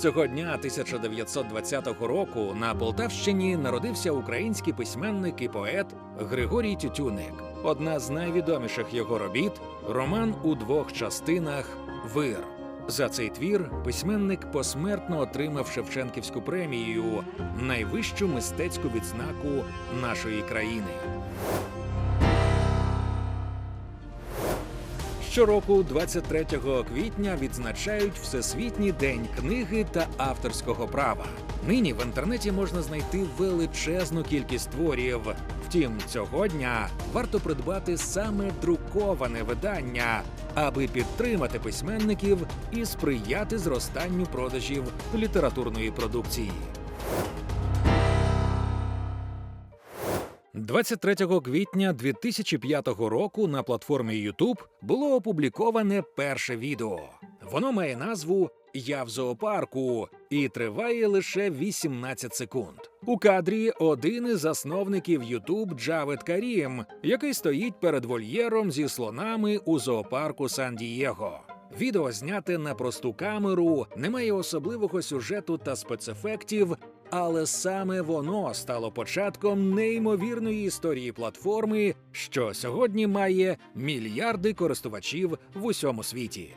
Цього дня 1920 року на Полтавщині народився український письменник і поет Григорій Тютюник. Одна з найвідоміших його робіт роман у двох частинах Вир. За цей твір письменник посмертно отримав Шевченківську премію, найвищу мистецьку відзнаку нашої країни. Щороку, 23 квітня, відзначають Всесвітній день книги та авторського права. Нині в інтернеті можна знайти величезну кількість творів. Втім, цього дня варто придбати саме друковане видання, аби підтримати письменників і сприяти зростанню продажів літературної продукції. 23 квітня 2005 року на платформі YouTube було опубліковане перше відео. Воно має назву Я в зоопарку і триває лише 18 секунд. У кадрі один із засновників YouTube Джавед Карім, який стоїть перед вольєром зі слонами у зоопарку Сан-Дієго. Відео зняте на просту камеру, немає особливого сюжету та спецефектів, але саме воно стало початком неймовірної історії платформи, що сьогодні має мільярди користувачів в усьому світі.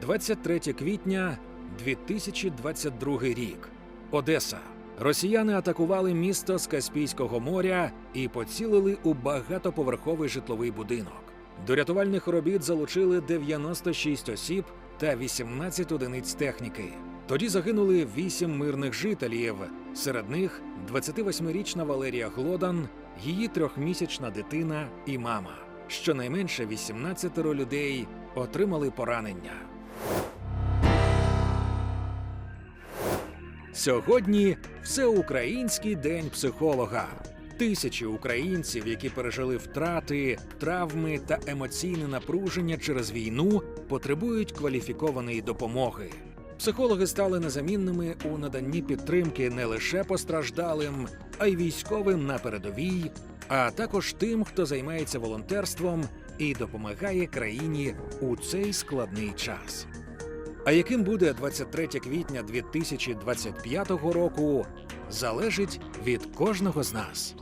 23 квітня 2022 рік. Одеса. Росіяни атакували місто з Каспійського моря і поцілили у багатоповерховий житловий будинок. До рятувальних робіт залучили 96 осіб та 18 одиниць техніки. Тоді загинули 8 мирних жителів. Серед них 28-річна Валерія Глодан, її трьохмісячна дитина і мама. Щонайменше 18 людей отримали поранення. Сьогодні всеукраїнський день психолога. Тисячі українців, які пережили втрати, травми та емоційне напруження через війну, потребують кваліфікованої допомоги. Психологи стали незамінними у наданні підтримки не лише постраждалим, а й військовим на передовій, а також тим, хто займається волонтерством і допомагає країні у цей складний час. А яким буде 23 квітня 2025 року, залежить від кожного з нас.